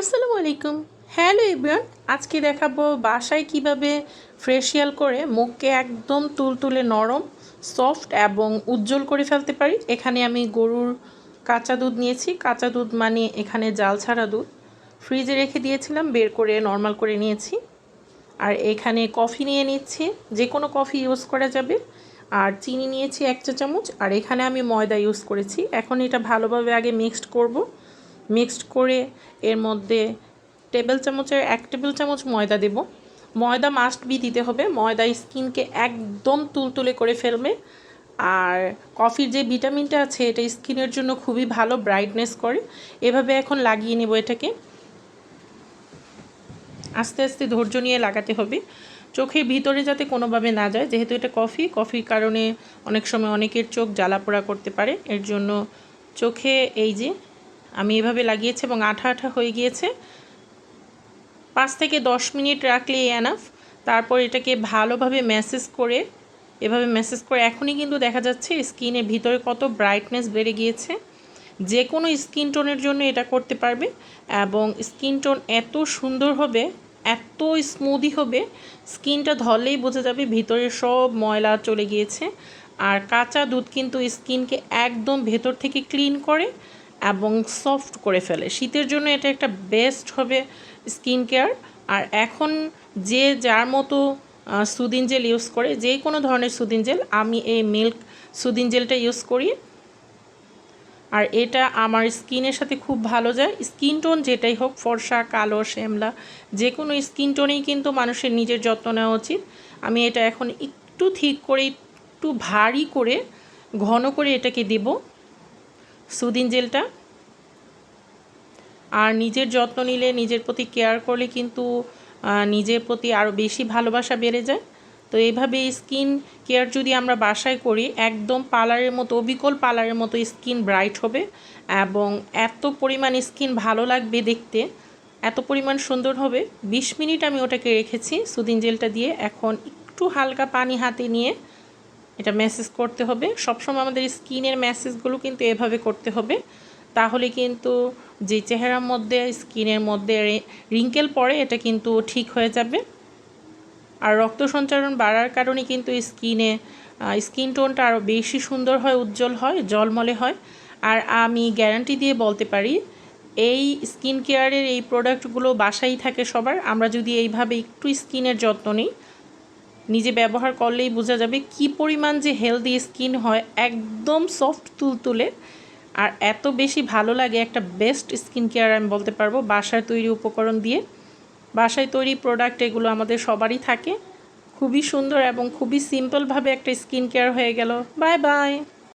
আসসালামু আলাইকুম। হ্যালো ইব্রান আজকে দেখাবো বাসায় কীভাবে ফেসিয়াল করে মুখকে একদম তুলতুলে নরম, সফট এবং উজ্জ্বল করে ফেলতে পারি। এখানে আমি গরুর কাঁচা দুধ নিয়েছি। কাঁচা দুধ মানে এখানে জাল ছাড়া দুধ। ফ্রিজে রেখে দিয়েছিলাম, বের করে নর্মাল করে নিয়েছি। আর এখানে কফি নিয়ে নিচ্ছি। যে কোনো কফি ইউজ করা যাবে। আর চিনি নিয়েছি এক চা চামচ। আর এখানে আমি ময়দা ইউজ করেছি। এখন এটা ভালোভাবে আগে মিক্সড করব। মিক্সড করে এর মধ্যে টেবিল চামচের এক টেবিল চামচ ময়দা দেব। ময়দা মাস্ট বি দিতে হবে। ময়দা স্কিনকে একদম তুলতুলে করে ফেলবে। আর কফির যে ভিটামিনটা আছে, এটা স্কিনের জন্য খুবই ভালো ব্রাইটনেস করে। এভাবে এখন লাগিয়ে নেব এটাকে। আস্তে আস্তে ধৈর্য নিয়ে লাগাতে হবে। চোখের ভিতরে যাতে কোনোভাবে না যায়, যেহেতু এটা কফি, কফির কারণে অনেক সময় অনেকের চোখ জ্বালাপোড়া করতে পারে। এর জন্য চোখে এই যে আমি এভাবে লাগিয়েছি এবং আঠা আঠা হয়ে গিয়েছে। পাঁচ থেকে দশ মিনিট রাখলেই এনাফ তারপর এটাকে ভালোভাবে ম্যাসেজ করে, এভাবে ম্যাসেজ করে, এখনই কিন্তু দেখা যাচ্ছে স্কিনের ভিতরে কত ব্রাইটনেস বেড়ে গিয়েছে। যে কোনো স্কিন টোনের জন্য এটা করতে পারবে এবং স্কিন টোন এত সুন্দর হবে, এত স্মুদি হবে, স্কিনটা ধরলেই বোঝা যাবে ভিতরে সব ময়লা চলে গিয়েছে। আর কাঁচা দুধ কিন্তু স্কিনকে একদম ভেতর থেকে ক্লিন করে এবং সফট করে ফেলে। শীতের জন্য এটা একটা বেস্ট হবে স্কিন কেয়ার আর এখন যে যার মতো সুদিন জেল ইউজ করে, যে কোনো ধরনের সুদিন জেল আমি এই মিল্ক সুদিন জেলটা ইউজ করি। আর এটা আমার স্কিনের সাথে খুব ভালো যায়। স্কিন টোন যেটাই হোক, ফর্সা, কালো, শ্যামলা, যে কোনো স্কিন টোনেই কিন্তু মানুষের নিজের যত্ন নেওয়া উচিত। আমি এটা এখন একটু ঠিক করে, একটু ভারী করে, ঘন করে এটাকে দেব। সুদিন জেলটা। আর নিজের যত্ন নিলে, নিজের প্রতি কেয়ার করলে কিন্তু নিজের প্রতি আরও বেশি ভালোবাসা বেড়ে যায়। তো এইভাবে স্কিন কেয়ার যদি আমরা বাসায় করি, একদম পার্লারের মতো, অবিকল পার্লারের মতো স্কিন ব্রাইট হবে এবং এত পরিমাণ স্কিন ভালো লাগবে দেখতে, এত পরিমাণ সুন্দর হবে। ২০ মিনিট আমি ওটাকে রেখেছি সুদিন জেলটা দিয়ে। এখন একটু হালকা পানি হাতে নিয়ে এটা ম্যাসেজ করতে হবে। সবসময় আমাদের স্কিনের ম্যাসেজগুলো কিন্তু এভাবে করতে হবে। তাহলে কিন্তু যে চেহারার মধ্যে স্কিনের মধ্যে রিঙ্কেল পড়ে, এটা কিন্তু ঠিক হয়ে যাবে। আর রক্ত সঞ্চালন বাড়ার কারণে কিন্তু স্কিনে স্কিন টোনটা আরও বেশি সুন্দর হয়, উজ্জ্বল হয়, জলমলে হয়। আর আমি গ্যারান্টি দিয়ে বলতে পারি, এই স্কিন কেয়ারের এই প্রোডাক্টগুলো বাসাই থাকে সবার। আমরা যদি এইভাবে একটু স্কিনের যত্ন নিই নিজে ব্যবহার করলেই বোঝা যাবে কি পরিমাণ যে হেলদি স্কিন হয়, একদম সফট তুলতুলে। আর এত বেশি ভালো লাগে একটা বেস্ট স্কিন কেয়ার আমি বলতে পারব, বাসায় তৈরি উপকরণ দিয়ে। বাসায় তৈরি প্রোডাক্ট এগুলো আমাদের সবারই থাকে। খুবই সুন্দর এবং খুবই সিম্পলভাবে একটা স্কিন কেয়ার হয়ে গেল। Bye bye